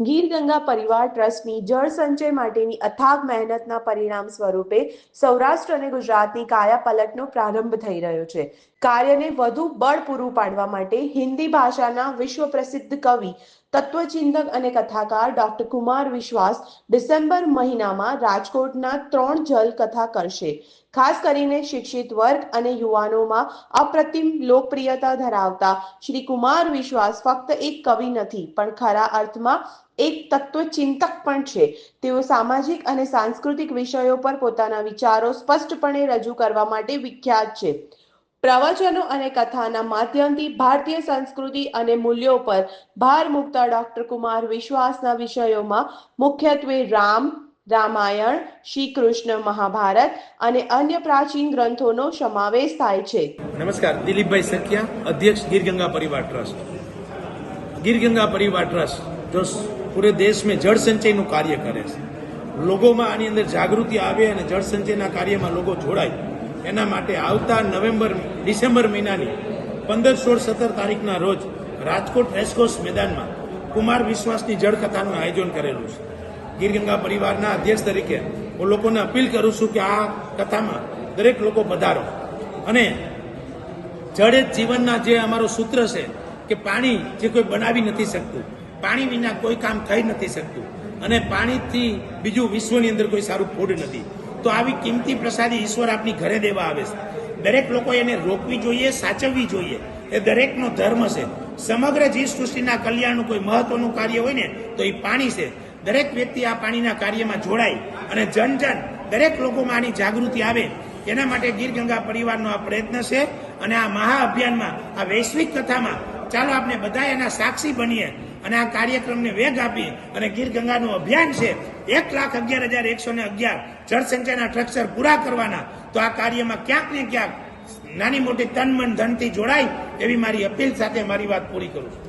ગીર ગંગા પરિવાર ટ્રસ્ટની જળ સંચય માટેની અથાગ મહેનતના પરિણામ સ્વરૂપે સૌરાષ્ટ્ર અને ગુજરાતની કાયા પલટનો પ્રારંભ થઈ રહ્યો છે. કાર્યને વધુ બળ પૂરું પાડવા માટે હિન્દી ભાષાના વિશ્વ પ્રસિદ્ધ કવિ તત્વચિંતક અને કથાકાર ડોક્ટર કુમાર વિશ્વાસ ડિસેમ્બર મહિનામાં રાજકોટના ત્રણ જલ કથા કરશે. ખાસ કરીને શિક્ષિત વર્ગ અને યુવાનોમાં અપ્રતિમ લોકપ્રિયતા ધરાવતા શ્રી કુમાર વિશ્વાસ ફક્ત એક કવિ નથી, પણ ખરા અર્થમાં એક તત્વચિંતક પણ છે. તેઓ સામાજિક અને સાંસ્કૃતિક વિષયો પર પોતાના વિચારો સ્પષ્ટપણે રજૂ કરવા માટે વિખ્યાત છે. પ્રવચનો અને કથાના માધ્યમથી ભારતીય સંસ્કૃતિ અને મૂલ્યો પર ભાર મૂકતા ડોક્ટર કુમાર વિશ્વાસના વિષયોમાં મુખ્યત્વે રામ, રામાયણ શ્રી કૃષ્ણ મહાભારત અને અન્ય પ્રાચીન ગ્રંથોનો સમાવેશ થાય છે. નમસ્કાર, દિલીપભાઈ સખિયા, અધ્યક્ષ ગીરગંગા પરિવાર ટ્રસ્ટ. ગીરગંગા પરિવાર ટ્રસ્ટ જો પૂરે દેશ में જળ સંચયનું કાર્ય કરે છે. લોકોમાં આની અંદર જાગૃતિ આવે અને જળ સંચયના કાર્યમાં લોકો જોડાય. એના માટે આવતા નવેમ્બર, ડિસેમ્બર મહિનાની પંદર સોળ સત્તર તારીખના રોજ રાજકોટ રેસકોર્સ મેદાનમાં કુમાર વિશ્વાસની જળકથાનું આયોજન કરેલું છે. ગીરગંગા પરિવારના અધ્યક્ષ તરીકે હું લોકોને અપીલ કરું છું કે આ કથામાં દરેક લોકો પધારો. અને જળ જીવનના જે અમારો સૂત્ર છે કે પાણી જે કોઈ બનાવી નથી શકતું, પાણી વિના કોઈ કામ થઈ નથી શકતું અને પાણીથી બીજું વિશ્વની અંદર કોઈ સારું ફૂડ નથી. તો આવી કિંમતી પ્રસાદી ઈશ્વર આપની ઘરે દેવા આવે છે. દરેક લોકો એને રોકવી જોઈએ, સાચવવી જોઈએ. એ દરેકનો ધર્મ છે. સમગ્ર જીવ સૃષ્ટિના કલ્યાણનું કોઈ મહત્વનું કાર્ય હોય ને, તો એ પાણી છે. દરેક વ્યક્તિ આ પાણીના કાર્યમાં જોડાય અને જન જન, દરેક લોકોમાં આની જાગૃતિ આવે. એના માટે ગીર ગંગા પરિવારનો આ પ્રયત્ન છે અને આ મહા અભિયાનમાં આ વૈશ્વિક કથામાં, ચાલો આપણે બધા એના સાક્ષી બનીએ. અને આ કાર્યક્રમને વેગ આપી અને ગીર ગંગાનું અભિયાન છે, એક લાખ અગિયાર હજાર એકસો ને અગિયાર જળસંચયના સ્ટ્રક્ચર પૂરા કરવાના, તો આ કાર્યમાં ક્યાંક ને ક્યાંક નાની મોટી તન મન ધનથી જોડાય એવી મારી અપીલ સાથે મારી વાત પૂરી કરું છું.